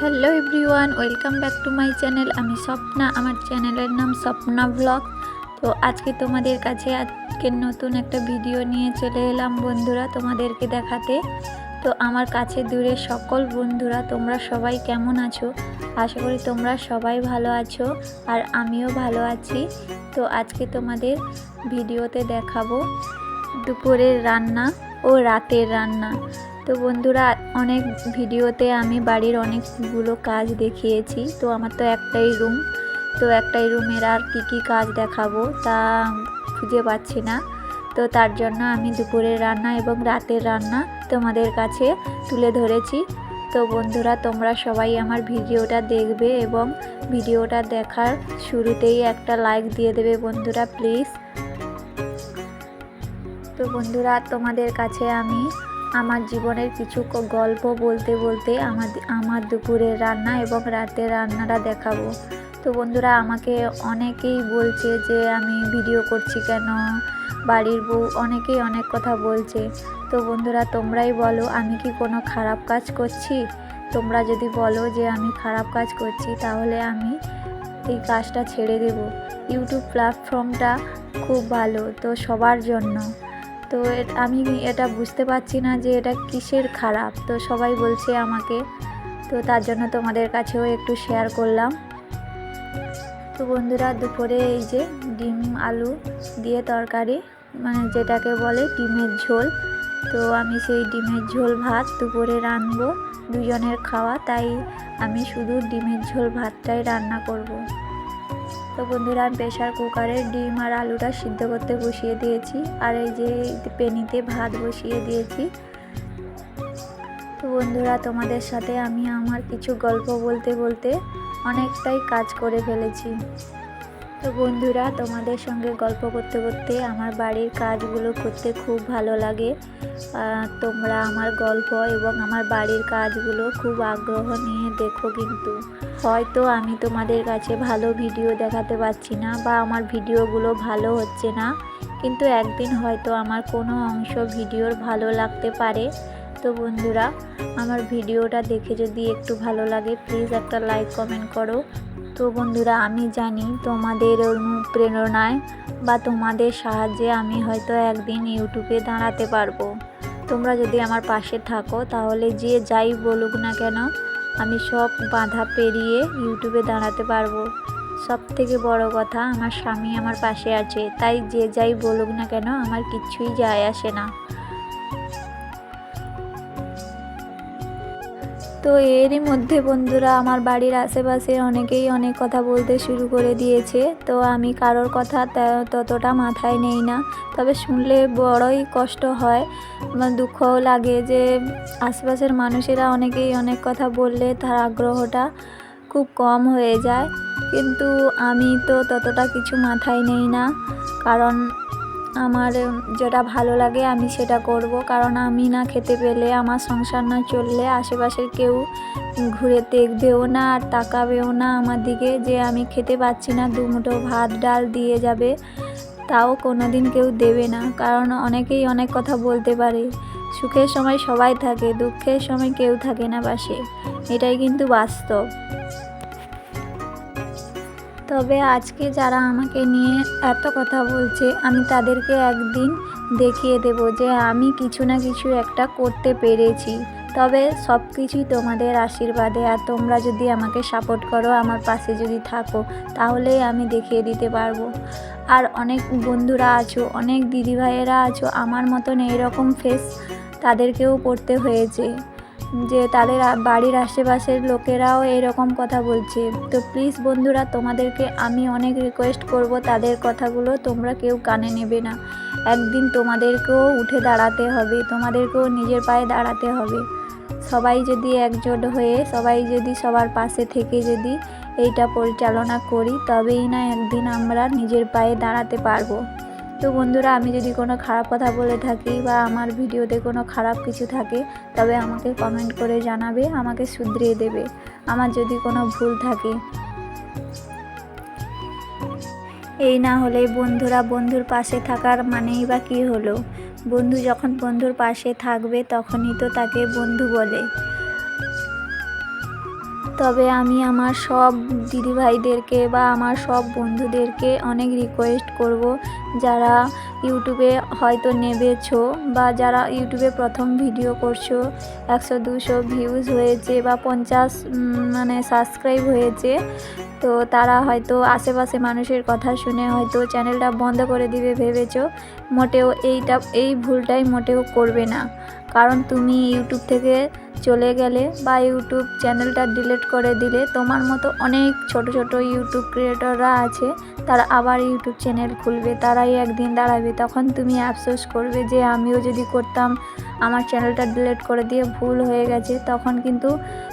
Hello everyone welcome back to my channel আমি স্বপ্না, আমার চ্যানেলের নাম স্বপ্না ব্লগ তো আজকে তোমাদের কাছে আজকের নতুন একটা ভিডিও নিয়ে চলে এলাম বন্ধুরা তোমাদেরকে দেখাতে। তো আমার কাছে দূরে সকল বন্ধুরা, তোমরা সবাই কেমন আছো? আশা করি তোমরা সবাই ভালো আছো আর আমিও ভালো আছি। তো আজকে তোমাদের ভিডিওতে দেখাবো দুপুরের রান্না ও রাতের রান্না। তো বন্ধুরা, অনেক ভিডিওতে আমি বাড়ির অনেকগুলো কাজ দেখিয়েছি। তো আমার তো একটাই রুম। তো একটাই রুমের আর কি কি কাজ দেখাবো তা খুঁজে পাচ্ছি না। তো তার জন্য আমি দুপুরের রান্না এবং রাতের রান্না তোমাদের কাছে তুলে ধরেছি। তো বন্ধুরা, তোমরা সবাই আমার ভিডিওটা দেখবে এবং ভিডিওটা দেখার শুরুতেই একটা লাইক দিয়ে দেবে বন্ধুরা প্লিজ তো বন্ধুরা, তোমাদের কাছে আমি আমার জীবনের কিছু গল্প বলতে বলতে আমার আমার দুপুরের রান্না এবং রাতের রান্নাটা দেখাবো। তো বন্ধুরা, আমাকে অনেকেই বলছে যে আমি ভিডিও করছি কেন? বাড়ির বউ অনেকেই অনেক কথা বলছে। তো বন্ধুরা, তোমরাই বলো, আমি কি কোনো খারাপ কাজ করছি? তোমরা যদি বলো যে আমি খারাপ কাজ করছি, তাহলে আমি এই কাজটা ছেড়ে দেব। ইউটিউব প্ল্যাটফর্মটা খুব ভালো, তো সবার জন্য। তো আমি এটা বুঝতে পারছি না যে এটা কিসের খারাপ। তো সবাই বলছে আমাকে, তো তার জন্য তোমাদের কাছেও একটু শেয়ার করলাম। তো বন্ধুরা, দুপুরে এই যে ডিম, আলু দিয়ে তরকারি মানে যেটাকে বলে ডিমের ঝোল। তো আমি সেই ডিমের ঝোল ভাত দুপুরে রানবো দুজনের খাওয়া, তাই আমি শুধু ডিমের ঝোল ভাতটাই রান্না করব। তো বন্ধুরা, আমি প্রেশার কুকারে ডিম আর আলুটা সিদ্ধ করতে বসিয়ে দিয়েছি। আর এই যে পেনিতে ভাত বসিয়ে দিয়েছি। তো বন্ধুরা, তোমাদের সাথে আমি আমার কিছু গল্প বলতে বলতে অনেকটাই কাজ করে ফেলেছি। তো বন্ধুরা, তোমাদের সঙ্গে গল্প করতে করতে আমার বাড়ির কাজগুলো করতে খুব ভালো লাগে। তোমরা আমার গল্প এবং আমার বাড়ির কাজগুলো খুব আগ্রহ নিয়ে দেখো কিন্তু। হয়তো আমি তোমাদের কাছে ভালো ভিডিও দেখাতে পারছি না বা আমার ভিডিওগুলো ভালো হচ্ছে না, কিন্তু একদিন হয়তো আমার কোনো অংশ ভিডিওর ভালো লাগতে পারে। তো বন্ধুরা, আমার ভিডিওটা দেখে যদি একটু ভালো লাগে, প্লিজ একটা লাইক কমেন্ট করো। তো বন্ধুরা, আমি জানি তোমাদের অনুপ্রেরণায় বা তোমাদের সাহায্যে আমি হয়তো একদিন ইউটিউবে দাঁড়াতে পারব। তোমরা যদি আমার পাশে থাকো, তাহলে যে যাই বলুক না কেন, আমি সব বাধা পেরিয়ে ইউটিউবে দাঁড়াতে পারব। সব থেকে বড় কথা, আমার স্বামী আমার পাশে আছে। তাই যে যাই বলুক না কেন, আমার কিচ্ছুই যায় আসে না। তো এরই মধ্যে বন্ধুরা আমার বাড়ির আশেপাশে অনেকেই অনেক কথা বলতে শুরু করে দিয়েছে। তো আমি কারোর কথা ততটা মাথায় নেই না। তবে শুনলে বড়ই কষ্ট হয়। দুঃখও লাগে যে আশেপাশের মানুষেরা অনেকেই অনেক কথা বললে তার আগ্রহটা খুব কম হয়ে যায়। কিন্তু আমি তো ততটা কিছু মাথায় নেই না। কারণ আমার যেটা ভালো লাগে আমি সেটা করব। কারণ আমি না খেতে পেলে, আমার সংসার না চললে, আশেপাশের কেউ ঘুরে দেখবেও না আর তাকাবেও না আমার দিকে যে আমি খেতে পাচ্ছি না। দুমুঠো ভাত, ডাল দিয়ে যাবে, তাও কোনো দিন কেউ দেবে না। কারণ অনেকেই অনেক কথা বলতে পারে, সুখের সময় সবাই থাকে, দুঃখের সময় কেউ থাকে না পাশে। এটাই কিন্তু বাস্তব। তবে আজকে যারা আমাকে নিয়ে এত কথা বলছে, আমি তাদেরকে একদিন দেখিয়ে দেব যে আমি কিছু না কিছু একটা করতে পেরেছি। তবে সব কিছুই তোমাদের আশীর্বাদে, আর তোমরা যদি আমাকে সাপোর্ট করো, আমার পাশে যদি থাকো তাহলে আমি দেখিয়ে দিতে পারব। আর অনেক বন্ধুরা আছো, অনেক দিদিভাইয়েরা আছো, আমার মতন এইরকম ফেস তাদেরকেও পড়তে হয়েছে। যে তাদের বাড়ির আশেপাশের লোকেরাও এরকম কথা বলছে। তো প্লিজ বন্ধুরা, তোমাদেরকে আমি অনেক রিকোয়েস্ট করব তাদের কথাগুলো। তোমরা কেউ কানে নেবে না। একদিন তোমাদেরকেও উঠে দাঁড়াতে হবে। তোমাদেরকেও নিজের পায়ে দাঁড়াতে হবে। সবাই যদি একজোট হয়ে, সবাই যদি সবার পাশে থেকে যদি এইটা পরিচালনা করি, তবেই না একদিন আমরা নিজের পায়ে দাঁড়াতে পারব। তো বন্ধুরা, আমি যদি কোনো খারাপ কথা বলে থাকি বা আমার ভিডিওতে কোনো খারাপ কিছু থাকে, তবে আমাকে কমেন্ট করে জানাবে, আমাকে শুধরিয়ে দেবে। আমার যদি কোনো ভুল থাকে। এই না হলে বন্ধুরা, বন্ধুর পাশে থাকার মানেই বা কী হলো? বন্ধু যখন বন্ধুর পাশে থাকবে, তখনই তো তাকে বন্ধু বলে। তবে আমি আমার সব দিদিভাইদেরকে বা আমার সব বন্ধুদেরকে অনেক রিকোয়েস্ট করব যারা ইউটিউবে হয়তো নেবেছো বা যারা ইউটিউবে প্রথম ভিডিও করছ, একশো দুশো ভিউজ হয়েছে বা পঞ্চাশ মানে সাবস্ক্রাইব হয়েছে, তো তারা হয়তো আশেপাশে মানুষের কথা শুনে হয়তো চ্যানেলটা বন্ধ করে দিবে ভেবেছো। মোটেও এইটা, এই ভুলটাই মোটেও করবে না। কারণ তুমি ইউটিউব থেকে চলে গেলে বা ইউটিউব চ্যানেলটা ডিলিট করে দিলে তোমার মতো অনেক ছোট ছোট ইউটিউব ক্রিয়েটররা আছে, তারা আবার ইউটিউব চ্যানেল খুলবে তারাই একদিন দাঁড়াবে, তখন তুমি আফসোস করবে যে আমিও যদি করতাম, আমার চ্যানেলটা ডিলিট করে দিয়ে ভুল হয়ে গেছে, তখন কিন্তু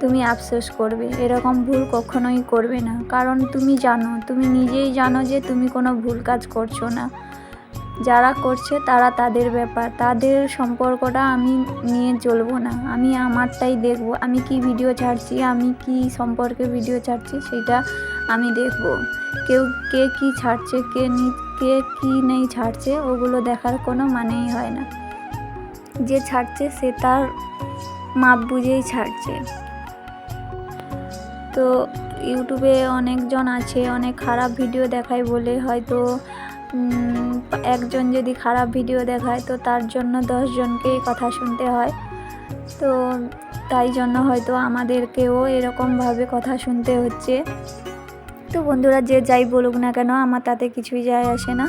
তুমি আফসোস করবে। এরকম ভুল কখনোই করবে না। কারণ তুমি জানো, তুমি নিজেই জানো যে তুমি কোনো ভুল কাজ করছ না। যারা করছে তারা তাদের ব্যাপার। তাদের সম্পর্কটা আমি নিয়ে চলবো না। আমি আমারটাই দেখব। আমি কি ভিডিও ছাড়ছি, আমি কি সম্পর্কে ভিডিও ছাড়ছি, সেটা আমি দেখব। কেউ কে কি ছাড়ছে, কে নি কে কি নেই ছাড়ছে, ওগুলো দেখার কোনো মানেই হয় না। যে ছাড়ছে সে তার মাপ বুঝেই ছাড়ছে। তো ইউটিউবে অনেকজন আছে, অনেক খারাপ ভিডিও দেখায় বলে হয়তো একজন যদি খারাপ ভিডিও দেখায় তো তার জন্য দশজনকেই কথা শুনতে হয়। তো তাই জন্য হয়তো আমাদেরকেও এরকমভাবে কথা শুনতে হচ্ছে। তো বন্ধুরা যে যাই বলুক না কেন, আমার তাতে কিছুই যায় আসে না।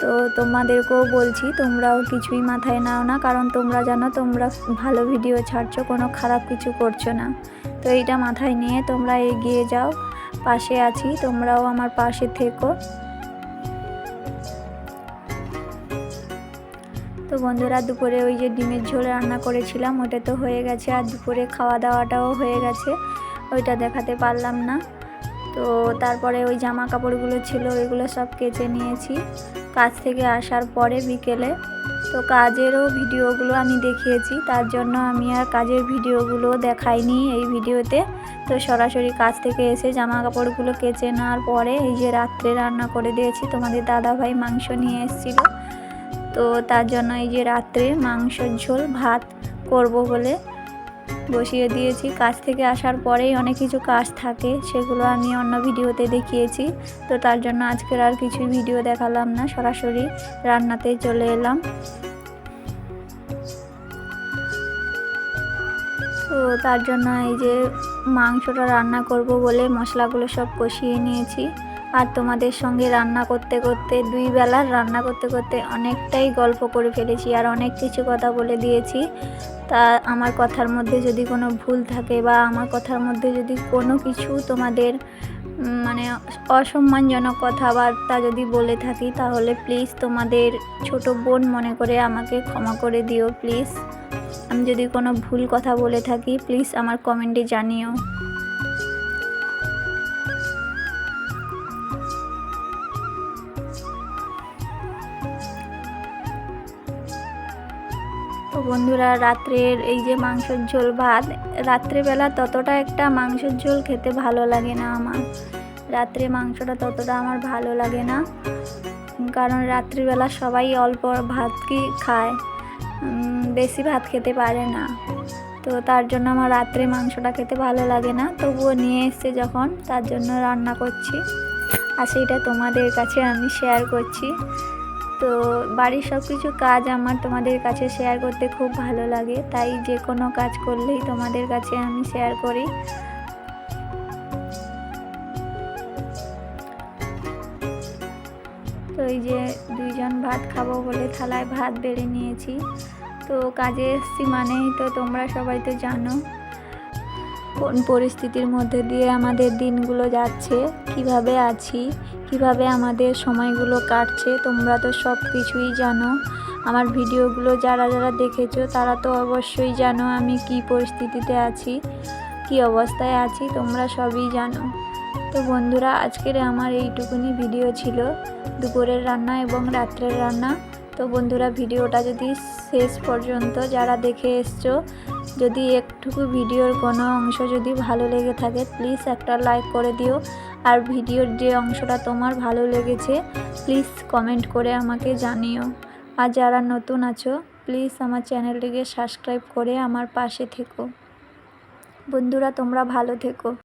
তো তোমাদেরকেও বলছি, তোমরাও কিছুই মাথায় নাও না, কারণ তোমরা জানো, তোমরা ভালো ভিডিও ছাড়ছো, কোনো খারাপ কিছু করছ না। তো এইটা মাথায় নিয়ে তোমরা এগিয়ে যাও, পাশে আছি, তোমরাও আমার পাশে থেকো। তো বন্ধুরা, দুপুরে ওই যে ডিমের ঝোল রান্না করেছিলাম, ওটা তো হয়ে গেছে, আর দুপুরে খাওয়া দাওয়াটাও হয়ে গেছে, ওইটা দেখাতে পারলাম না। তো তারপরে ওই জামা কাপড়গুলো ছিল, ওইগুলো সব কেচে নিয়েছি। কাজ থেকে আসার পরে বিকেলে। তো কাজেরও ভিডিওগুলো আমি দেখিয়েছি, তার জন্য আমি আর কাজের ভিডিওগুলো দেখাইনি এই ভিডিওতে। তো সরাসরি কাজ থেকে এসে জামা কাপড়গুলো কেচে নেওয়ার পরে এই যে রাত্রে রান্না করে দিয়েছি, তোমাদের দাদা ভাই মাংস নিয়ে এসেছিল। তো তার জন্য এই যে রাত্রে মাংসর ঝোল ভাত করব বলে বসিয়ে দিয়েছি। কাজ থেকে আসার পরেই অনেক কিছু কাজ থাকে, সেগুলো আমি অন্য ভিডিওতে দেখিয়েছি। তো তার জন্য আজকের আর কিছু ভিডিও দেখালাম না, সরাসরি রান্নাতে চলে এলাম। তো তার জন্য এই যে মাংসটা রান্না করব বলে মশলাগুলো সব কষিয়ে নিয়েছি। আর তোমাদের সঙ্গে রান্না করতে করতে দুই বেলার রান্না করতে করতে অনেকটাই গল্প করে ফেলেছি আর অনেক কিছু কথা বলে দিয়েছি। তা আমার কথার মধ্যে যদি কোনো ভুল থাকে বা আমার কথার মধ্যে যদি কোনো কিছু তোমাদের মানে অসম্মানজনক কথাবার্তা যদি বলে থাকি, তাহলে প্লিজ তোমাদের ছোট বোন মনে করে আমাকে ক্ষমা করে দিও প্লিজ। আমি যদি কোনো ভুল কথা বলে থাকি, প্লিজ আমার কমেন্টে জানিও। বন্ধুরা, রাত্রের এই যে মাংসের ঝোল ভাত, রাত্রেবেলা ততটা একটা মাংসের ঝোল খেতে ভালো লাগে না আমার। রাত্রে মাংসটা ততটা আমার ভালো লাগে না। কারণ রাত্রিবেলা সবাই অল্প ভাত কি খায় বেশি ভাত খেতে পারে না। তো তার জন্য আমার রাত্রে মাংসটা খেতে ভালো লাগে না। তবুও নিয়ে এসছে যখন, তার জন্য রান্না করছি। আর সেইটা তোমাদের কাছে আমি শেয়ার করছি। তো বাড়ির সব কিছু কাজ আমার তোমাদের কাছে শেয়ার করতে খুব ভালো লাগে, তাই যে কোনো কাজ করলেই তোমাদের কাছে আমি শেয়ার করি। তো এই যে দুইজন ভাত খাব বলে থালায় ভাত বেড়ে নিয়েছি, তো কাজে এসছি মানেই তো তোমরা সবাই তো জানো কোন পরিস্থিতির মধ্যে দিয়ে আমাদের দিনগুলো যাচ্ছে, কীভাবে আছি কীভাবে আমাদের সময়গুলো কাটছে, তোমরা তো সব কিছুই জানো। আমার ভিডিওগুলো যারা যারা দেখেছ, তারা তো অবশ্যই জানো আমি কি পরিস্থিতিতে আছি, কি অবস্থায় আছি, তোমরা সবই জানো। তো বন্ধুরা, আজকের আমার এইটুকুনি ভিডিও ছিল। দুপুরের রান্না এবং রাত্রের রান্না। তো বন্ধুরা, ভিডিওটা যদি শেষ পর্যন্ত যারা দেখে এসছো, যদি একটুকু ভিডিওর কোনো অংশ যদি ভালো লেগে থাকে প্লিজ একটা লাইক করে দিও। আর ভিডিওর যে অংশটা তোমার ভালো লেগেছে প্লিজ কমেন্ট করে আমাকে জানিও। আর যারা নতুন আছো প্লিজ আমার চ্যানেলটিকে সাবস্ক্রাইব করে আমার পাশে থেকো। বন্ধুরা, তোমরা ভালো থেকো।